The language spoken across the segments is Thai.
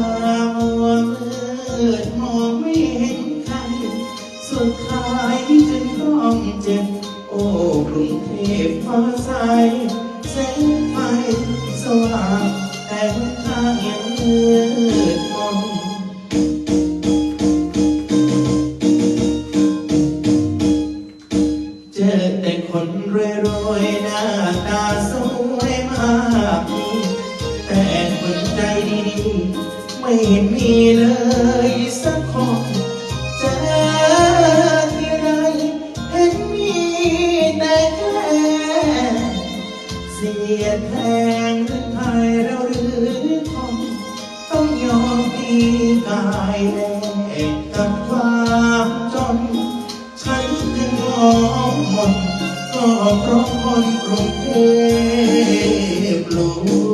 มัวมืดมองไม่เห็นใคร สุดท้ายจึงต้องเจ็บ โอ้กรุงเทพฟ้าใสแสงไฟสว่างแต่หนทางยังมืดมนเจอแต่คนรวยๆหน้าตาสวยมากมีแต่คนใจดี ไม่เห็นมีเลยสักคนเจอที่ไรเห็นมีแต่แค่เสียแทงหรือใครเราหรือคน ต้องยอมปีกายแลกกับความจน ฉันจึงมองหมดก็เพราะคนกรุงเทพรู้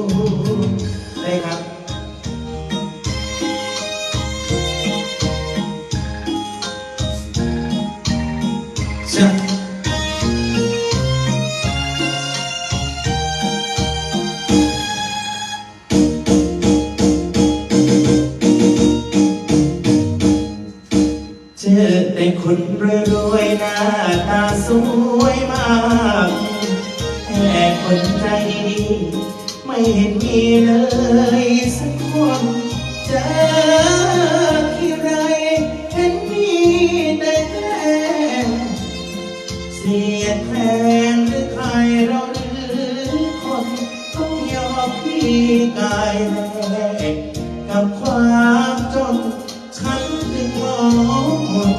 ดแทงหรือใครเราหรือคนต้องยอมพี่กายแลกกับความจน ฉันจึงมองมน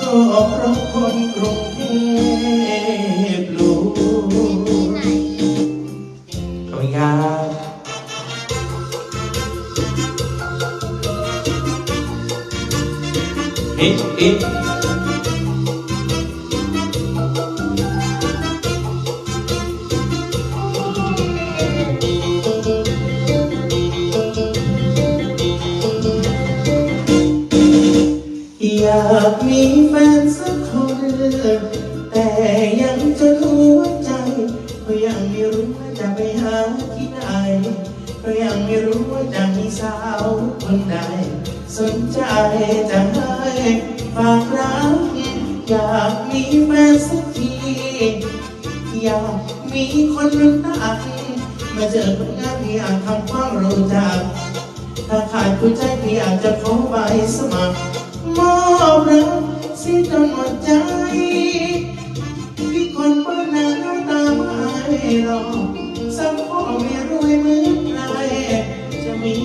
ก็เพราะคนกรุงเทพรู้ขอบคุณครับเอ๊ะเอ๊ะ ขาดคุณใจพี่อาจจะขอใบสมัครมอบรักสิจนหมดใจ พี่คนบ้านนาหน้าตาไม่หรอกสักพ่อไม่รวยเหมือนใครจะมี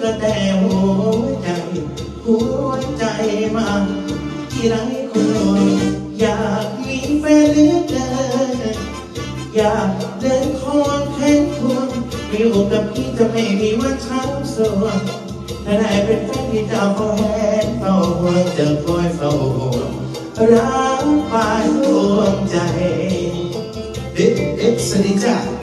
ก็แต่หัวใจ หัวใจมันที่ไรคนรวยอยากมีแฟนเหลือเกินอยากเดินคอนแข็งควรอยู่กับพี่จะไม่มีวันเช้าสวง ถ้าได้เป็นแฟนที่จะเฝ้าแหนเฝ้าห่วงจะคอยเฝ้าห่วงรักปานดวงใจเอ๊ะเอ๊ะสนิทจ้า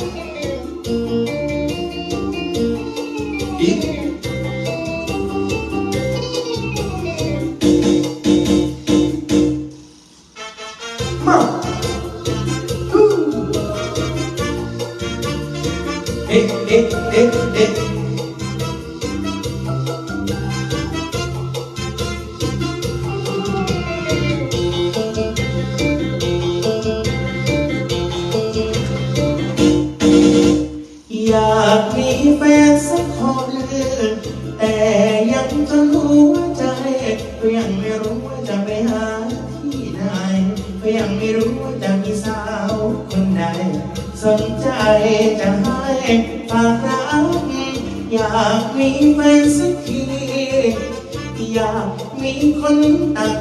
คนตัก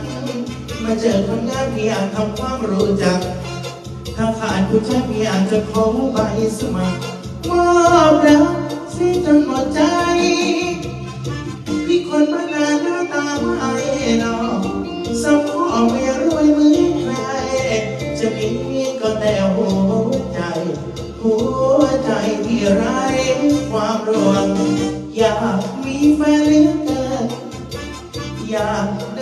มาเจอคนงานที่อยากทำความรู้จัก ถ้าขาดผู้ชายพี่อาจจะขอใบสมัครมอบรักสิจนหมดใจ พี่คนมานานหน้าตาไม่หรอสักพ่อไม่รวยเหมือนใคร จะมีก็แต่หัวใจ หัวใจที่ไร้ความรวมอยากมีแฟนเหลือเกินอยาก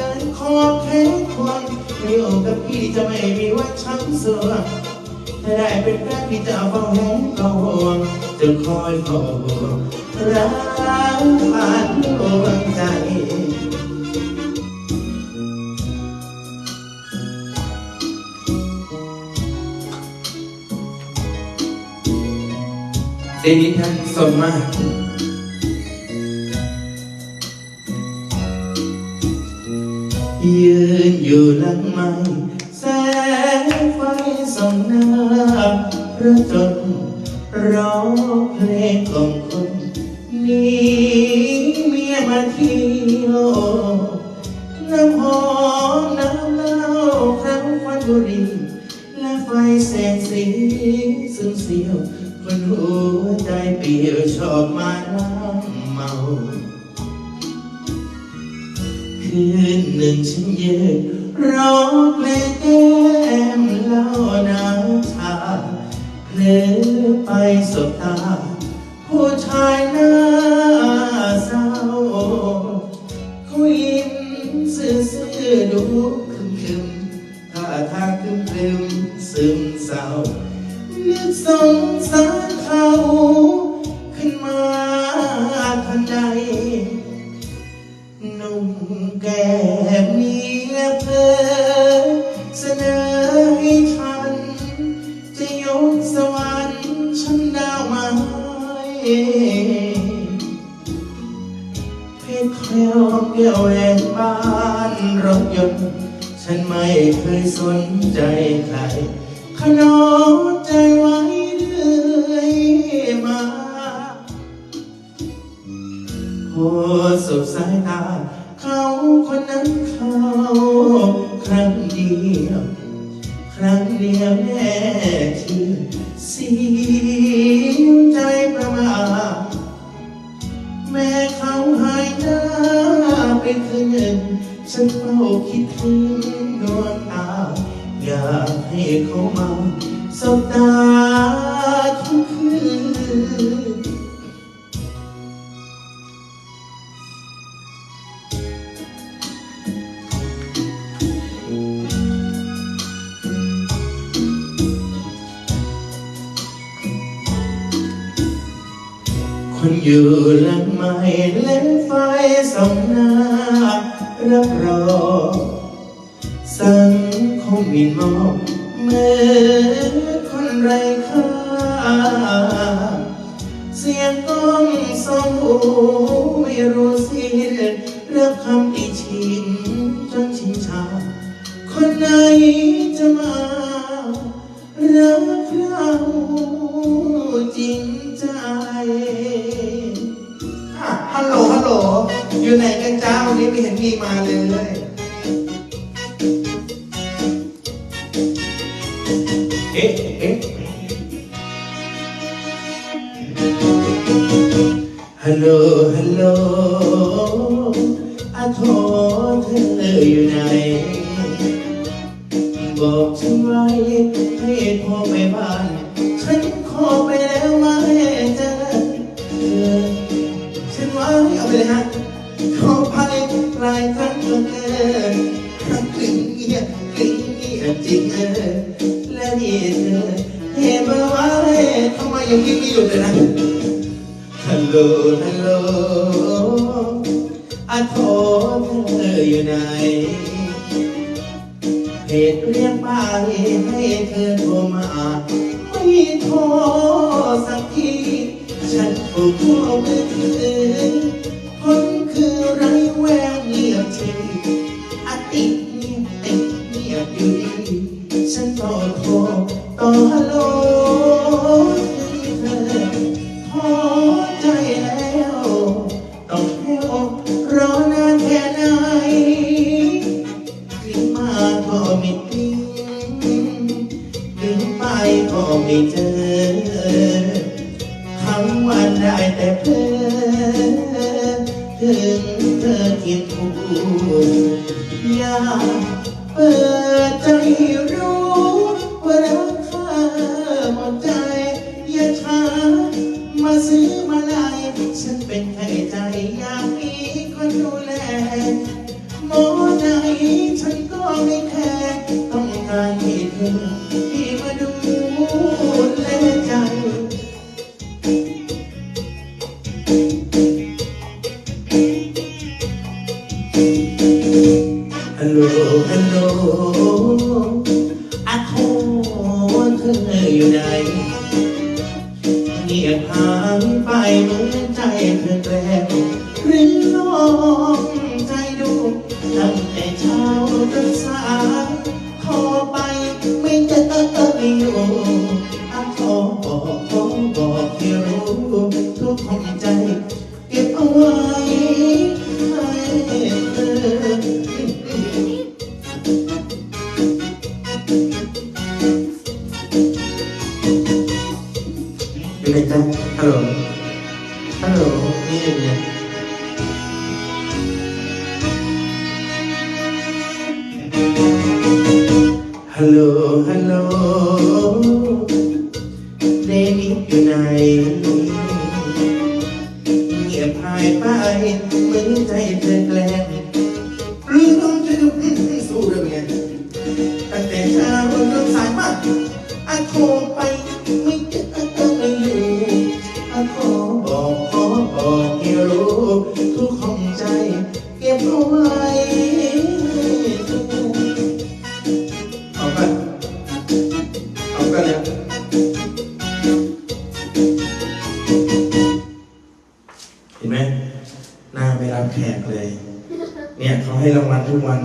เดินคอแข็งควงเรียกับพี่จะไม่มีวันช้ำสวงถ้าได้เป็นแฟนพี่จะเฝ้าแหงเอาห่วงจะคอยเฝ้าห่วงรักผ่านดวงใจเดนิทันสดมาก ยืนอยู่หลังไม้แสงไฟส่องหน้าพระจนร้องเพลงของคนนี้เมียมาเที่ยวน้ำหอมน้ำเหล้าครั้งฟันบุหรีและไฟแสงสีซึมเสียว เพลอไปสบตา ผู้ชายหน้าเศร้าเขายิ้มซื่อๆดูคึมคึมท่าทางคึมคึมซึมเศร้านึกสงสารเขาขึ้นมาทันใดนุ่มแก่มีและเพอ เคยสนใจใคร ฉันเฝ้าคิดถึงดวงตา อยากให้เขามาสบตาทุกคืนคนอยู่หลังไม้เล่นไฟสองหน้า รับรองสังคมมินมองเหมื่อนคนไร้ค่า เสียงก้องสองหูไม่รู้สิ้นรับคำติชินจนชินชา คนไหนจะมารักเราจริงใจ ฮัลโหลฮัลโหล อยู่ไหนกันจ้าวันนี้ไม่เห็นมีมาเลยเอ๊ะเอ๊ะฮัลโหลฮัลโหลอะโทรเธออยู่ไหนบอกฉันไเออและนี่เธอเห็นมาไว้ทำไมยังยิ้มไม่หยุดเลยนะฮัลโหลฮัลโหลอะโทรเธออยู่ไหนเหตุเรียกไปให้เธอโทรมาไม่โทรสักที ฉันผูกข้อมือถือ ก็ไม่เจอทั้งวันได้แต่เพ้อถึงเธอคียงคู่อยากเปิดใจรู้ว่ารักเธอหมดใจ อย่าช้ามาซื้อมาลายฉันเป็นไข้ใจอยากมีคนดูแลหมอไหนฉันก็ไม่แคร์ต้องกาที่มาดู เงียบหางไปเหมือนใจเธอแกล้งหรือลองใจดูตั้งแต่เช้า อยู่ไหนจ๊ะฮัลโหลฮัลโห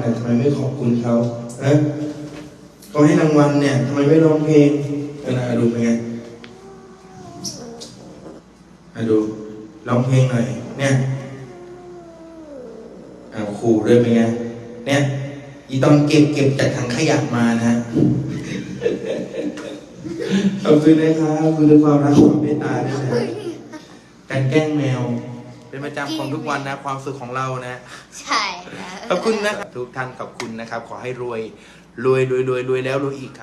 วัลทุกวันนะทำไมไม่ขอบคุณเขาฮะเขาให้รางวัลเนี่ยทำไมไม่ร้องเพลงนะดูเป็นไงดูร้องเพลงหน่อยเนี่ยอ่าครูด้วยเป็นไงเนี่ยอีตอนเก็บเก็บจากถังขยะมานะ ขอบคุณนะครับขอบคุณด้วยความรักความเมตตาด้วยนะการแกล้งแมว เป็นประจำของทุกวันนะความสุขของเรานะ ใช่แล้วขอบคุณนะครับทุกท่านขอบคุณนะครับ ขอให้รวยรวยรวยรวยรวยแล้วรวยอีกครับ